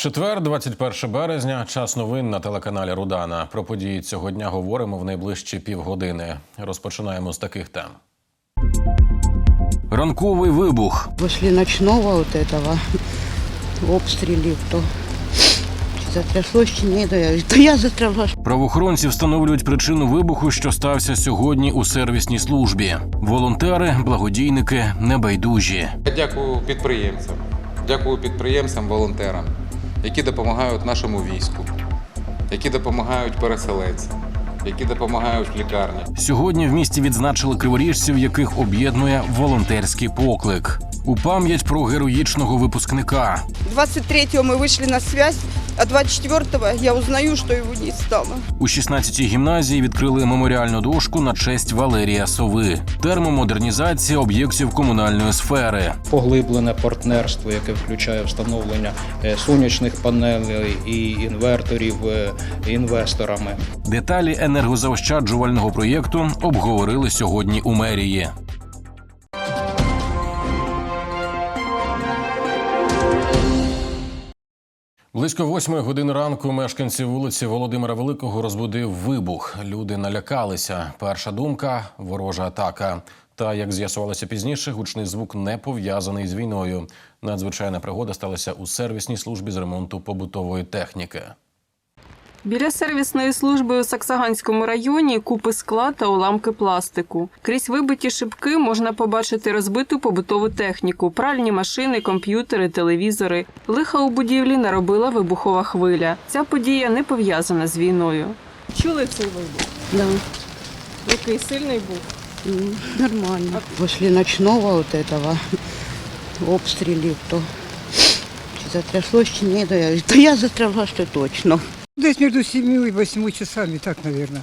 Четвер, 21 березня, час новин на телеканалі Рудана. Про події цього дня говоримо в найближчі півгодини. Розпочинаємо з таких тем. Ранковий вибух. После ночного вот этого обстрелів, то чи затряслось, чи ні, то я, то я затряслась. Правоохоронці встановлюють причину вибуху, що стався сьогодні у сервісній службі. Волонтери, благодійники, небайдужі. Я дякую підприємцям, дякую підприємцям, волонтерам, які допомагають нашому війську, які допомагають переселенцям, які допомагають в лікарні. Сьогодні в місті відзначили криворіжців, яких об'єднує волонтерський поклик. У пам'ять про героїчного випускника. 23-го ми вийшли на связь, а 24-го я узнаю, что его не стало. У 16-й гімназії відкрили меморіальну дошку на честь Валерія Сови. Термомодернізація об'єктів комунальної сфери. поглиблене партнерство, яке включає встановлення е, сонячних панелей і інверторів е, інвесторами. Деталі енергозаощаджувального проєкту обговорили сьогодні у мерії. Близько восьмої години ранку мешканці вулиці Володимира Великого розбудив вибух. Люди налякалися. Перша думка ворожа атака. Та як з'ясувалося пізніше, гучний звук не пов'язаний з війною. Надзвичайна пригода сталася у сервісній службі з ремонту побутової техніки. Біля сервісної служби у Саксаганському районі купи скла та уламки пластику. Крізь вибиті шибки можна побачити розбиту побутову техніку, пральні машини, комп'ютери, телевізори. Лиха у будівлі наробила вибухова хвиля. Ця подія не пов'язана з війною. Чули цей вибух? Да, Який сильний був? м, нормально. После ночного вот этого обстрелів, то чи затряслось, чи ні, то я, то я затряслась, то точно. Десь между 7 и 8 часами, так, наверное.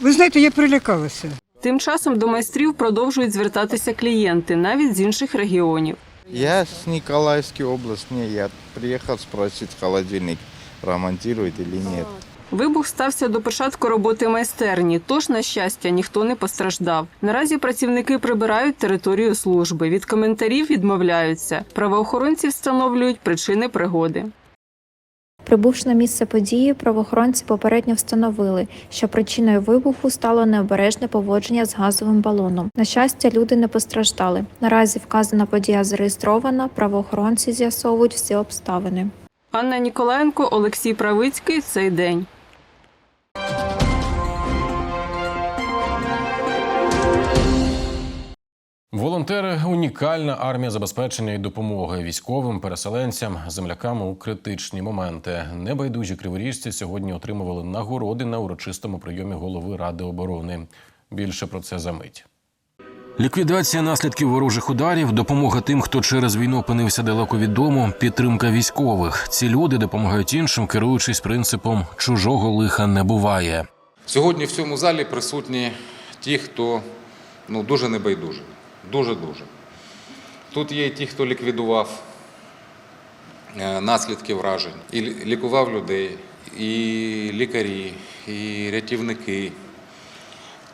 Ви знаєте, я прилякалася. Тим часом до майстрів продовжують звертатися клієнти, навіть з інших регіонів. Я с Николаевской области. Не, я приехал спросить, холодильник ремонтирует или нет. Вибух стався до початку роботи майстерні, тож, на щастя, ніхто не постраждав. Наразі працівники прибирають територію служби. Від коментарів відмовляються. Правоохоронці встановлюють причини пригоди. Прибувши на місце події, правоохоронці попередньо встановили, що причиною вибуху стало необережне поводження з газовим балоном. На щастя, люди не постраждали. Наразі вказана подія зареєстрована. Правоохоронці з'ясовують всі обставини. Анна Ніколаєнко, Олексій Правицький. Цей день. Волонтери унікальна армія забезпечення і допомоги військовим, переселенцям, землякам у критичні моменти. Небайдужі криворіжці сьогодні отримували нагороди на урочистому прийомі голови Ради оборони. Більше про це за мить. Ліквідація наслідків ворожих ударів, допомога тим, хто через війну опинився далеко від дому, підтримка військових. Ці люди допомагають іншим, керуючись принципом чужого лиха не буває. Сьогодні в цьому залі присутні ті, хто ну, дуже небайдужий. Дуже-дуже. Тут є і ті, хто ліквідував е, наслідки вражень, і лікував людей, і лікарі, і рятівники,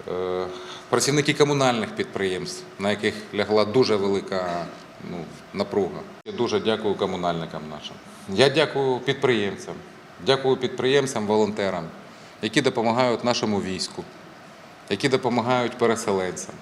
е, працівники комунальних підприємств, на яких лягла дуже велика ну, напруга. Я дуже дякую комунальникам нашим. Я дякую підприємцям, дякую підприємцям, волонтерам, які допомагають нашому війську, які допомагають переселенцям,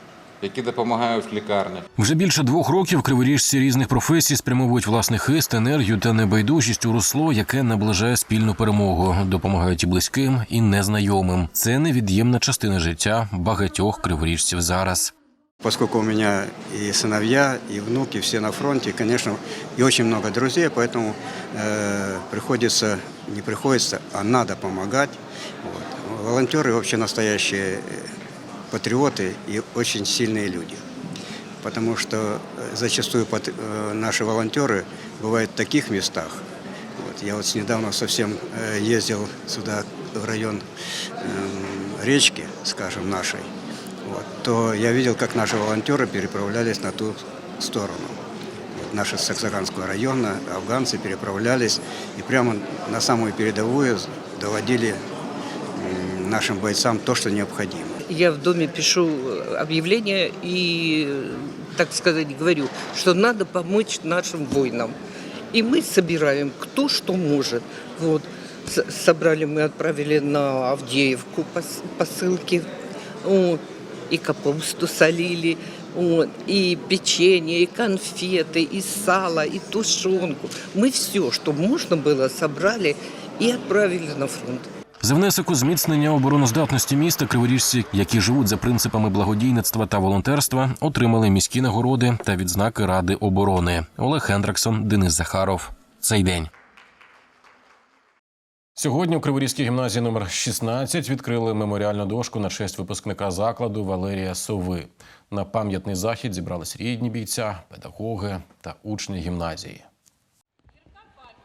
які допомагають в лікарнях. Вже більше двох років криворіжці різних професій спрямовують власний хист, енергію та небайдужість у русло, яке наближає спільну перемогу, допомагають і близьким, і незнайомим. Це невід'ємна частина життя багатьох криворіжців зараз. Поскольку у меня и сыновья, и внуки все на фронте, конечно, и очень много друзей, поэтому э, приходится, не приходится, а надо помогать. Вот. Волонтеры вообще настоящие э, патриоты и очень сильные люди. Потому что э, зачастую э, наши волонтеры бывают в таких местах. Вот. Я вот недавно совсем э, ездил сюда, в район эм, речки, скажем, нашей вот, то я видел, как наши волонтеры переправлялись на ту сторону. Наши с Саксаганского района, афганцы переправлялись и прямо на самую передовую доводили нашим бойцам то, что необходимо. Я в доме пишу объявление и, так сказать, говорю, что надо помочь нашим воинам. И мы собираем, кто что может. Вот. С- Собрали, мы отправили на Авдеевку пос- посылки. Вот. И капусту солили, вот. и печенье, и конфеты, и сало, и тушенку. Мы все, что можно было, собрали и отправили на фронт. За внесок у зміцнення обороноздатності міста криворіжці, які живуть за принципами благодійництва та волонтерства, отримали міські нагороди та відзнаки Ради оборони. Олег Хендраксон, Денис Захаров. Цей день. Сьогодні у Криворізькій гімназії номер 16 відкрили меморіальну дошку на честь випускника закладу Валерія Сови. На пам'ятний захід зібрались рідні бійця, педагоги та учні гімназії.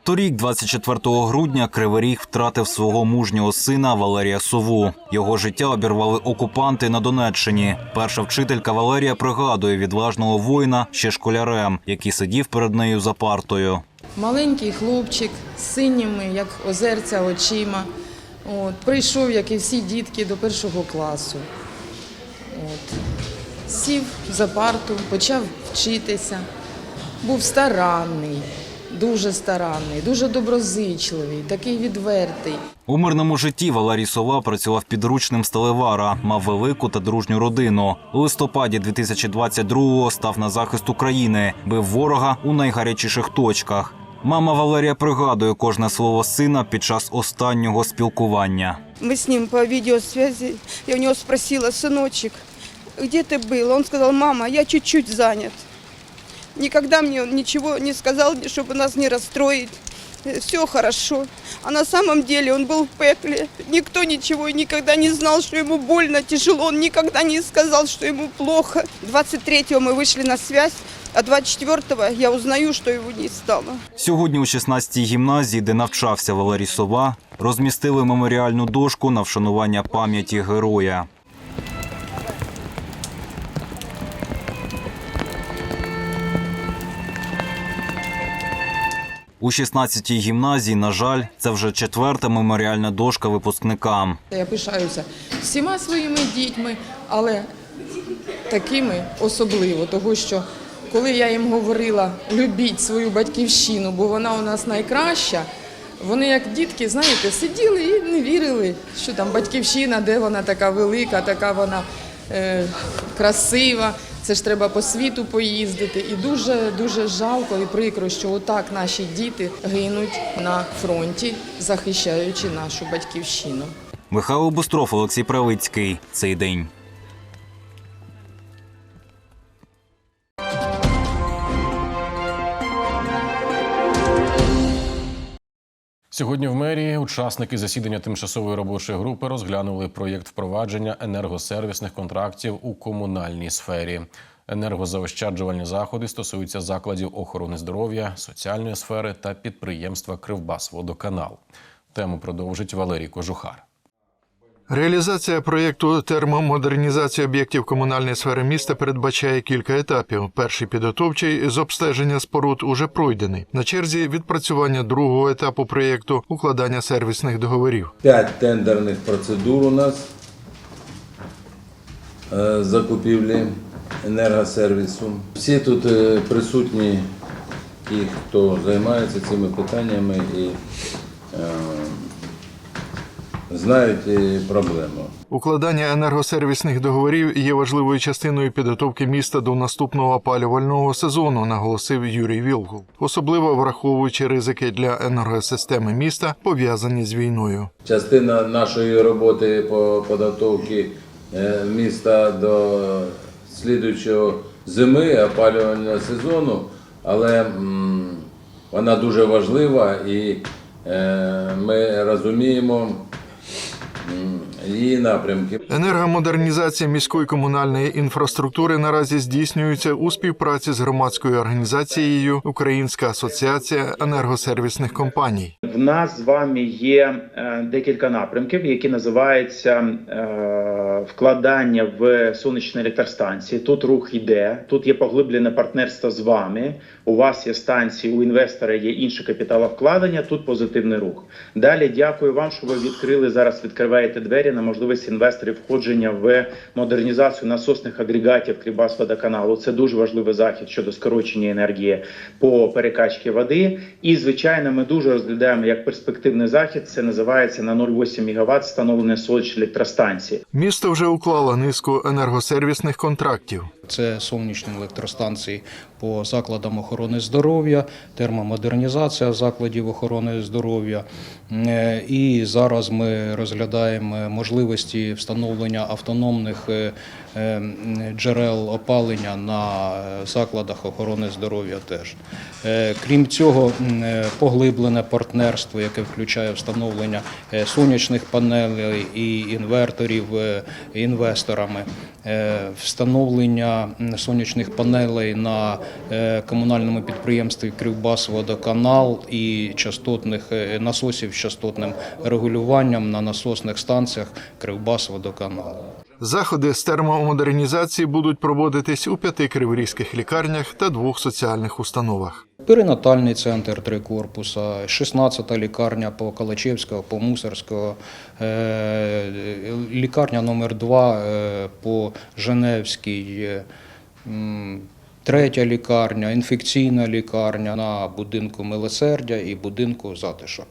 Торік, 24 грудня, Кривий Ріг втратив свого мужнього сина Валерія Сову. Його життя обірвали окупанти на Донеччині. Перша вчителька Валерія пригадує відважного воїна ще школярем, який сидів перед нею за партою. Маленький хлопчик з синіми, як озерця очима. От, прийшов, як і всі дітки, до першого класу. От. Сів за парту, почав вчитися. Був старанний, дуже старанний, дуже доброзичливий, такий відвертий. У мирному житті Валерій Сова працював підручним сталевара, мав велику та дружню родину. У листопаді 2022-го став на захист України, бив ворога у найгарячіших точках. Мама Валерія пригадує кожне слово сина під час останнього спілкування. Мы с ним по видеосвязи. Я у него спросила, сыночек, где ты был? Он сказал, мама, я чуть-чуть занят. Никогда мне он ничего не сказал, чтобы нас не расстроить. Все хорошо. А на самом деле он был в пекле. Никто ничего и никогда не знал, что ему больно, тяжело. Он никогда не сказал, что ему плохо. 23-го мы вышли на связь, а 24-го я узнаю, что его не стало. Сьогодні у 16-й гімназії, де навчався Валерій Сова, розмістили меморіальну дошку на вшанування пам'яті героя. У 16-й гімназії, на жаль, це вже четверта меморіальна дошка випускникам. Я пишаюся всіма своїми дітьми, але такими особливо, того що коли я їм говорила любіть свою батьківщину, бо вона у нас найкраща. Вони, як дітки, знаєте, сиділи і не вірили, що там батьківщина, де вона така велика, така вона е, красива. Це ж треба по світу поїздити. І дуже дуже жалко і прикро, що отак наші діти гинуть на фронті, захищаючи нашу батьківщину. Михайло Бустров, Олексій Правицький. Цей день. Сьогодні в мерії учасники засідання тимчасової робочої групи розглянули проєкт впровадження енергосервісних контрактів у комунальній сфері. Енергозаощаджувальні заходи стосуються закладів охорони здоров'я, соціальної сфери та підприємства Кривбасводоканал. Тему продовжить Валерій Кожухар. Реалізація проєкту термомодернізації об'єктів комунальної сфери міста передбачає кілька етапів. Перший підготовчий з обстеження споруд уже пройдений. На черзі відпрацювання другого етапу проєкту укладання сервісних договорів. П'ять тендерних процедур у нас е, закупівлі енергосервісу. Всі тут е, присутні, ті, хто займається цими питаннями і е, знають проблему. Укладання енергосервісних договорів є важливою частиною підготовки міста до наступного опалювального сезону, наголосив Юрій Вілгул, особливо враховуючи ризики для енергосистеми міста, пов'язані з війною. Частина нашої роботи по підготовці е, міста до слідуючого зими опалювального сезону, але вона дуже важлива і е, ми розуміємо її напрямки. Енергомодернізація міської комунальної інфраструктури наразі здійснюється у співпраці з громадською організацією Українська асоціація енергосервісних компаній. В нас з вами є е, декілька напрямків, які називаються е, вкладання в сонячні електростанції. Тут рух йде, тут є поглиблене партнерство з вами. У вас є станції, у інвестора є інше капіталовкладення. Тут позитивний рух. Далі дякую вам, що ви відкрили зараз. Відкриваєте двері на можливість інвесторів входження в модернізацію насосних агрегатів Крібасводоканалу. Це дуже важливий захід щодо скорочення енергії по перекачці води. І звичайно, ми дуже розглядаємо як перспективний захід. Це називається на 0,8 МВт встановлення сонячної електростанції. Місто вже уклала низку енергосервісних контрактів. Це сонячні електростанції по закладам охорони здоров'я, термомодернізація закладів охорони здоров'я. Е, І зараз ми розглядаємо можливості встановлення автономних е, е, джерел опалення на закладах охорони здоров'я теж. Крім цього, поглиблене партнерство, яке включає встановлення сонячних панелей і інверторів інвесторами, е, сонячних панелей на е, комунальному підприємстві Кривбасводоканал і частотних е, насосів з частотним регулюванням на насосних станціях Кривбасводоканалу. Заходи з термомодернізації будуть проводитись у п'яти криворізьких лікарнях та двох соціальних установах. Перинатальний центр три корпуса, 16-та лікарня по Калачевського, по Мусорського, е, лікарня номер 2 по Женевській, е, третя лікарня, інфекційна лікарня на будинку Милосердя і будинку Затишок.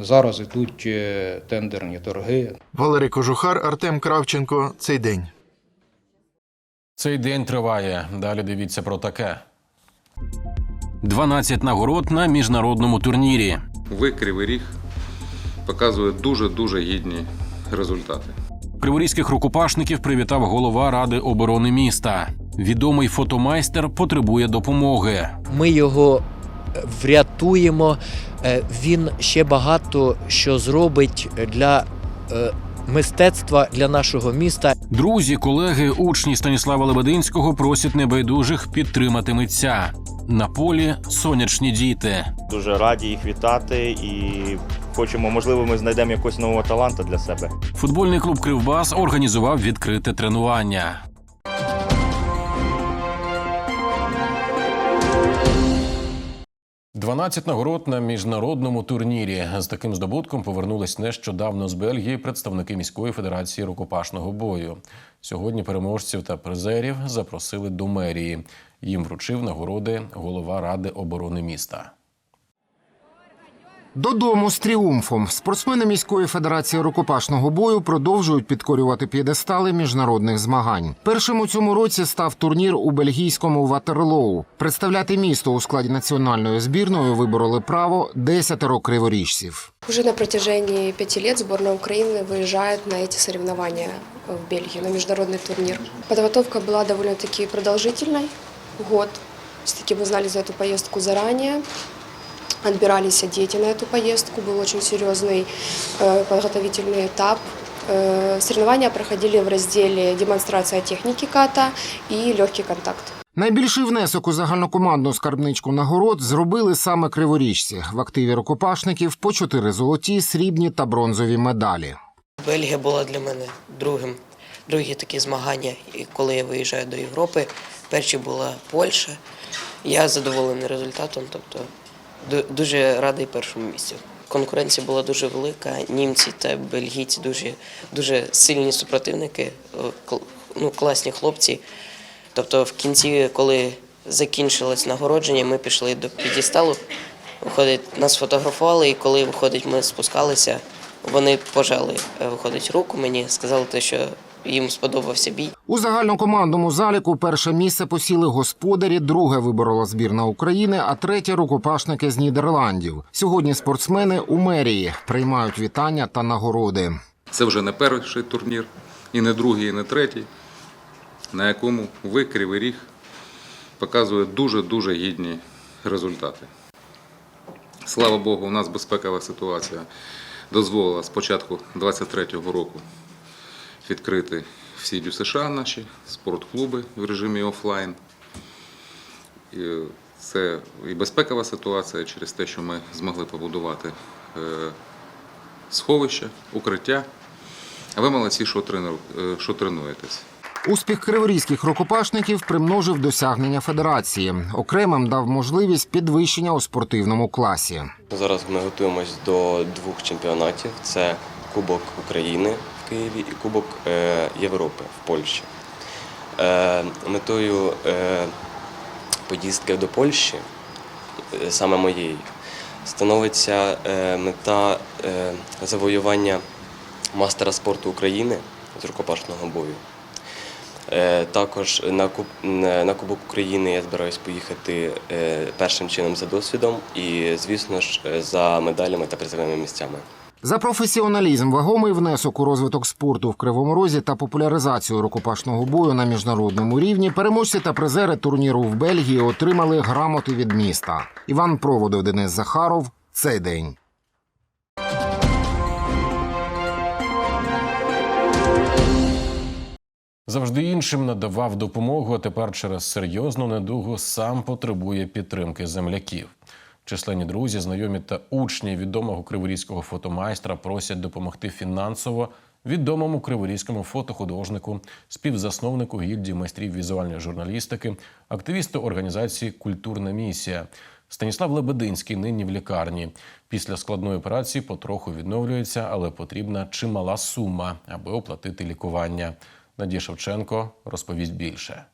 Зараз йдуть е, тендерні торги. Валерій Кожухар, Артем Кравченко. Цей день. Цей день триває. Далі дивіться про таке. 12 нагород на міжнародному турнірі. Ви, Кривий Ріг, показує дуже-дуже гідні результати. Криворізьких рукопашників привітав голова Ради оборони міста. Відомий фотомайстер потребує допомоги. Ми його врятуємо. Е, Він ще багато що зробить для е, мистецтва для нашого міста. Друзі, колеги, учні Станіслава Лебединського просять небайдужих підтримати митця. На полі сонячні діти. Дуже раді їх вітати і хочемо, можливо, ми знайдемо якогось нового таланта для себе. Футбольний клуб Кривбас організував відкрите тренування. «12 нагород на міжнародному турнірі. З таким здобутком повернулись нещодавно з Бельгії представники міської федерації рукопашного бою. Сьогодні переможців та призерів запросили до мерії. Їм вручив нагороди голова Ради оборони міста. Додому з тріумфом спортсмени міської федерації рукопашного бою продовжують підкорювати п'єдестали міжнародних змагань. Першим у цьому році став турнір у бельгійському Ватерлоу. Представляти місто у складі національної збірної вибороли право десятеро криворіжців. Уже на протяжении пяти лет сборная Украины выезжает на эти соревнования в Бельгию, на международный турнир. Подготовка была довольно-таки продолжительной, год. Все-таки мы знали за эту поездку заранее, отбирались дети на эту поездку, был очень серьезный э, подготовительный этап. Э, Соревнования проходили в разделе демонстрация техники ката и легкий контакт. Найбільший внесок у загальнокомандну скарбничку нагород зробили саме криворіжці. В активі рукопашників по чотири золоті, срібні та бронзові медалі. Бельгія була для мене другим, другі такі змагання, і коли я виїжджаю до Європи. Перші була Польща. Я задоволений результатом, тобто ду- дуже радий першому місцю. Конкуренція була дуже велика. Німці та бельгійці дуже, дуже сильні супротивники, е, ну, класні хлопці. Тобто, в кінці, коли закінчилось нагородження, ми пішли до підісталу. Виходить, нас фотографували, і коли виходить, ми спускалися, вони пожали е, виходить руку мені, сказали, те, що їм сподобався бій. У загальнокомандному заліку перше місце посіли господарі, друге виборола збірна України, а третє рукопашники з Нідерландів. Сьогодні спортсмени у мерії приймають вітання та нагороди. Це вже не перший турнір, і не другий, і не третій, на якому ви, Кривий Ріг, показує дуже-дуже гідні результати. Слава Богу, у нас безпекова ситуація дозволила з початку 2023 року відкрити всі ДЮСШ наші, спортклуби в режимі офлайн. І це і безпекова ситуація через те, що ми змогли побудувати е, сховища, укриття А ви молодці, що, тренур, е, що тренуєтесь. Успіх криворізьких рукопашників примножив досягнення федерації. Окремим дав можливість підвищення у спортивному класі. Зараз ми готуємось до двох чемпіонатів: це Кубок України Києві і Кубок е, Європи в Польщі. Е, Метою е, поїздки до Польщі, саме моєї, становиться мета завоювання мастера спорту України з рукопашного бою. Також на, Куб, на на Кубок України я збираюсь поїхати першим чином за досвідом і, звісно ж, за медалями та призовими місцями. За професіоналізм, вагомий внесок у розвиток спорту в Кривому Розі та популяризацію рукопашного бою на міжнародному рівні переможці та призери турніру в Бельгії отримали грамоти від міста. Іван Проводов, Денис Захаров. Цей день. Завжди іншим надавав допомогу, а тепер через серйозну недугу сам потребує підтримки земляків. Численні друзі, знайомі та учні відомого криворізького фотомайстра просять допомогти фінансово відомому криворізькому фотохудожнику, співзасновнику гільдії майстрів візуальної журналістики, активісту організації Культурна місія. Станіслав Лебединський нині в лікарні. Після складної операції потроху відновлюється, але потрібна чимала сума, аби оплатити лікування. Надія Шевченко розповість більше.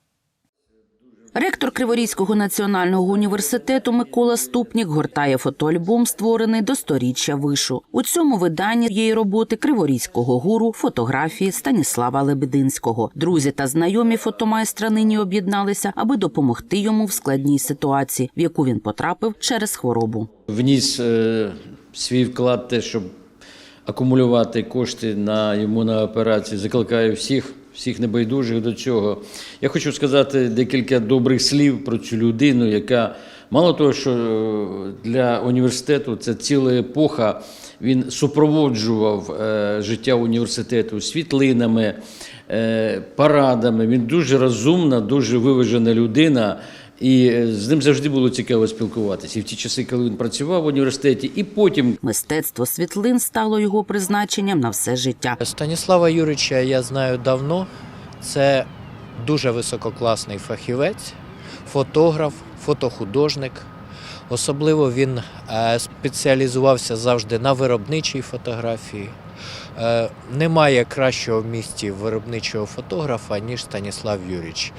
Ректор Криворізького національного університету Микола Ступнік гортає фотоальбом, створений до сторіччя вишу. У цьому виданні є роботи криворізького гуру, фотографії Станіслава Лебединського. Друзі та знайомі фотомайстра нині об'єдналися, аби допомогти йому в складній ситуації, в яку він потрапив через хворобу. вніс е, свій вклад, те, щоб акумулювати кошти на йому на операцію. Закликаю всіх, всіх небайдужих до цього. Я хочу сказати декілька добрих слів про цю людину, яка мало того, що е, для університету це ціла епоха. Він супроводжував е, життя університету світлинами, е, парадами. Він дуже розумна, дуже виважена людина. І е, з ним завжди було цікаво спілкуватися. І в ті часи, коли він працював в університеті, і потім Мистецтво світлин стало його призначенням на все життя. Станіслава Юрича я знаю давно. Це дуже висококласний фахівець, фотограф, фотохудожник. Особливо він е, спеціалізувався завжди на виробничій фотографії. Е, Немає кращого в місті виробничого фотографа, ніж Станіслав Юріч.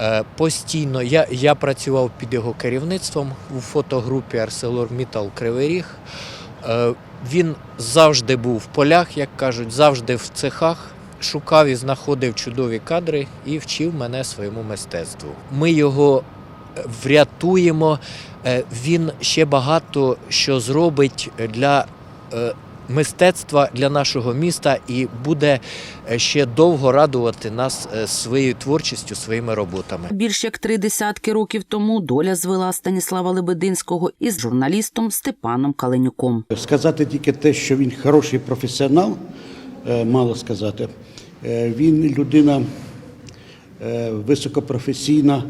Е, Постійно я, я працював під його керівництвом у фотогрупі ArcelorMittal Кривий Ріг. Е, Він завжди був в полях, як кажуть, завжди в цехах. Шукав і знаходив чудові кадри і вчив мене своєму мистецтву. Ми його е, врятуємо. Він ще багато що зробить для мистецтва для нашого міста і буде е, ще довго радувати нас е, своєю творчістю, своїми роботами. Більш як три десятки років тому доля звела Станіслава Лебединського із журналістом Степаном Каленюком. Сказати тільки те, що він хороший професіонал, е, мало сказати. Він людина високопрофесійна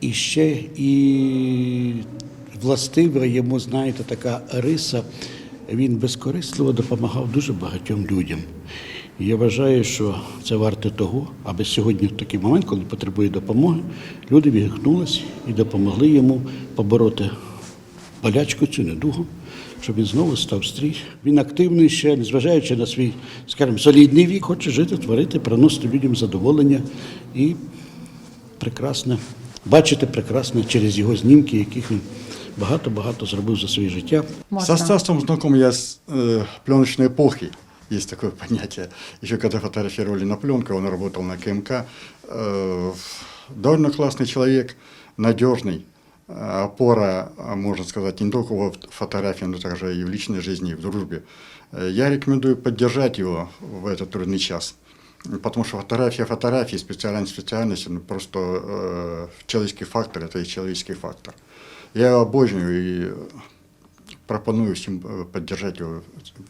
і ще і властива йому, знаєте, така риса. Він безкорисливо допомагав дуже багатьом людям. І я вважаю, що це варте того, аби сьогодні в такий момент, коли потребує допомоги, люди відгукнулися і допомогли йому побороти болячку цю недугу, щоб він знову став стрій. Він активний ще, незважаючи на свій, скажімо, солідний вік, хоче жити, творити, приносити людям задоволення и прекрасне, бачити прекрасне через його знімки, яких він багато-багато зробив за своє життя. Со Стасом знаком я с э, пленочной эпохи. Есть такое понятие. Еще когда фотографировали на пленку, он работал на КМК. Э, довольно классный человек, надежный. Э, Опора, а, можно сказать, не только в фотографии, но также и в личной жизни, и в дружбе. Э, Я рекомендую поддержать его в этот трудный час. Потому что фотография фотографии, специальность специальности, ну, просто э, человеческий фактор – это и человеческий фактор. Я обожнюю і пропоную всім е, підтримати його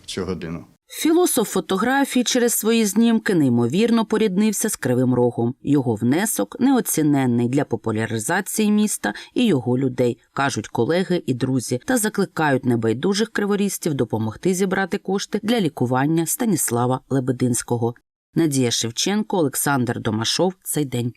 цю годину. Філософ фотографії через свої знімки неймовірно поріднився з Кривим Рогом. Його внесок неоціненний для популяризації міста і його людей, кажуть колеги і друзі, та закликають небайдужих криворізців допомогти зібрати кошти для лікування Станіслава Лебединського. Надія Шевченко, Олександр Домашов. Цей день.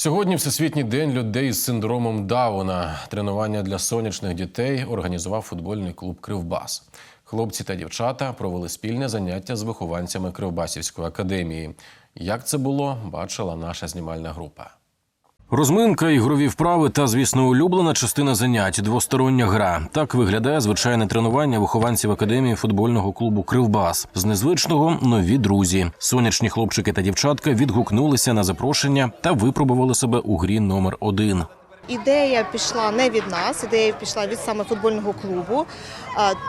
Сьогодні Всесвітній день людей з синдромом Дауна. Тренування для сонячних дітей організував футбольний клуб Кривбас. Хлопці та дівчата провели спільне заняття з вихованцями Кривбасівської академії. Як це було, бачила наша знімальна група. Розминка, ігрові вправи та, звісно, улюблена частина занять двостороння гра. Так виглядає звичайне тренування вихованців академії футбольного клубу Кривбас. З незвичного нові друзі. Сонячні хлопчики та дівчатка відгукнулися на запрошення та випробували себе у грі номер один. Ідея пішла не від нас, ідея пішла від саме футбольного клубу.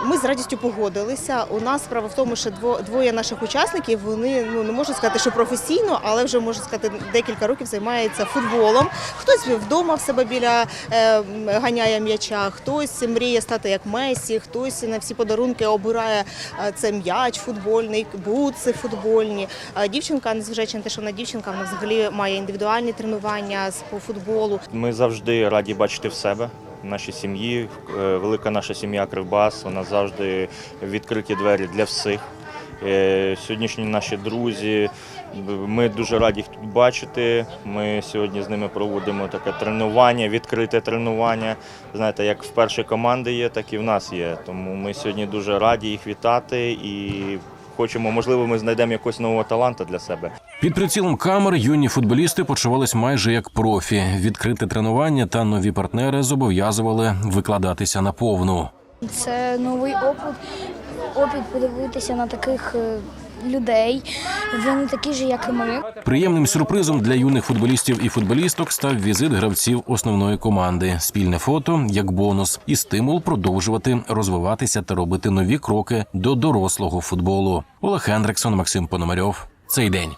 Ми з радістю погодилися. У нас справа в тому, що двоє наших учасників вони ну не можу сказати, що професійно, але вже можу сказати, декілька років займаються футболом. Хтось вдома в себе біля е, ганяє м'яча, хтось мріє стати як Месі, хтось на всі подарунки обирає е, це м'яч футбольний, бутси футбольні. Дівчинка, незважаючи на те, що вона дівчинка, вона взагалі має індивідуальні тренування по футболу. Ми завжди раді бачити в себе. Нашій сім'ї, Е, велика наша сім'я Кривбас, вона завжди відкриті двері для всіх. Е, Сьогоднішні наші друзі, ми дуже раді їх тут бачити. Ми сьогодні з ними проводимо таке тренування, відкрите тренування. Знаєте, як в першій команди є, так і в нас є. Тому ми сьогодні дуже раді їх вітати і хочемо, можливо, ми знайдемо якогось нового таланта для себе. Під прицілом камер юні футболісти почувались майже як профі. Відкрите тренування та нові партнери зобов'язували викладатися на повну. Це новий опит, опит подивитися на таких е, людей. Вони такі ж, як і ми. Приємним сюрпризом для юних футболістів і футболісток став візит гравців основної команди, спільне фото як бонус і стимул продовжувати розвиватися та робити нові кроки до дорослого футболу. Олег Хендриксон, Максим Пономарьов. Цей день.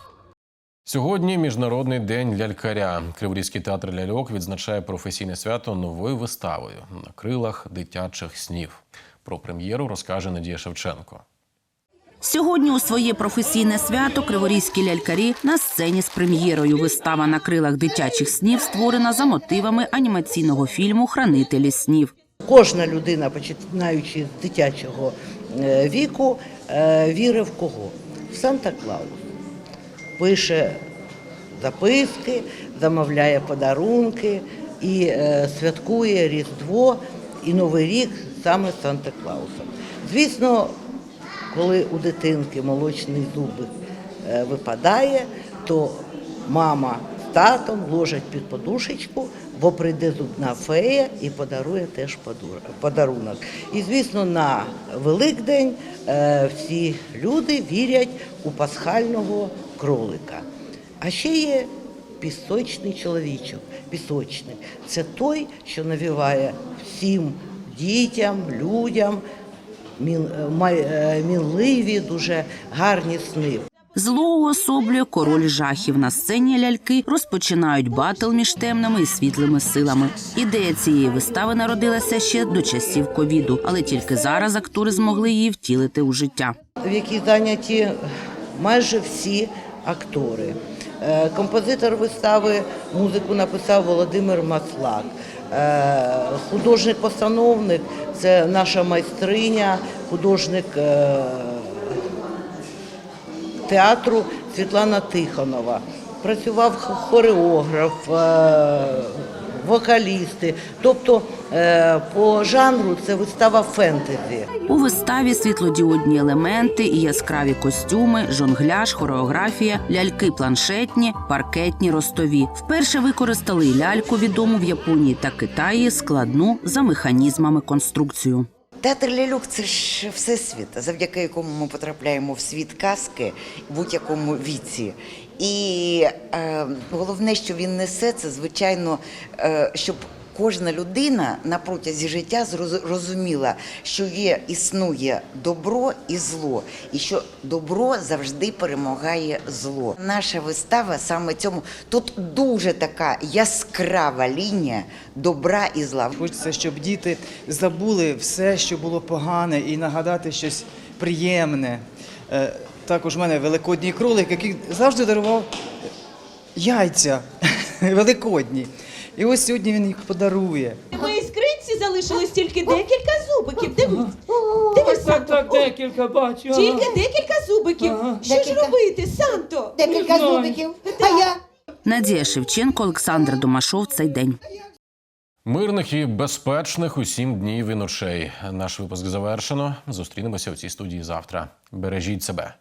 Сьогодні міжнародний день лялькаря. Криворізький театр ляльок відзначає професійне свято новою виставою на крилах дитячих снів. Про прем'єру розкаже Надія Шевченко. Сьогодні у своє професійне свято криворізькі лялькарі на сцені з прем'єрою. Вистава на крилах дитячих снів створена за мотивами анімаційного фільму Хранителі снів. Кожна людина, починаючи з дитячого е, віку, е, вірить в кого? В Санта Клаус. Пише записки, замовляє подарунки і е, святкує Різдво і Новий рік саме Санта Клаусом. Звісно, коли у дитинки молочний зубик е, випадає, то мама з татом ложать під подушечку, бо прийде зубна фея і подарує теж подарунок. І звісно, на Великдень е, всі люди вірять у пасхального кролика. А ще є пісочний чоловічок, пісочник. Це той, що навіває всім дітям, людям мінливі, дуже гарні сни. Зло уособлює король жахів. На сцені ляльки розпочинають батл між темними і світлими силами. Ідея цієї вистави народилася ще до часів ковіду, але тільки зараз актори змогли її втілити у життя. в якій зайняті майже всі актори. Е, Композитор вистави музику написав Володимир Маслак. Е, Художник-постановник це наша майстриня, художник е, театру Світлана Тихонова. Працював хореограф, е, вокалісти. Тобто е, по жанру це вистава фентезі. У виставі світлодіодні елементи і яскраві костюми, жонгляж, хореографія, ляльки планшетні, паркетні, ростові. Вперше використали ляльку відому в Японії та Китаї складну за механізмами конструкцію. Театр ляльок це ж всесвіт, завдяки якому ми потрапляємо в світ казки в будь-якому віці. І е, головне, що він несе, це звичайно, е, щоб кожна людина на протязі життя зроз- розуміла, що є існує добро і зло, і що добро завжди перемагає зло. Наша вистава саме цьому тут дуже така яскрава лінія добра і зла. Хочеться, щоб діти забули все, що було погане, і нагадати щось приємне. Е, Також в мене великодній кролик, який завжди дарував яйця великодні. І ось сьогодні він їх подарує. В моїй скринці залишилось тільки декілька зубиків. Дивись. Дивись, Так, так, Санто. декілька бачу. ага. Тільки декілька зубиків. Ага. Що ж робити, Санто? Декілька зубиків. А я? Надія Шевченко, Олександр Домашов. Цей день. Мирних і безпечних усім днів і ночей. Наш випуск завершено. Зустрінемося в цій студії завтра. Бережіть себе.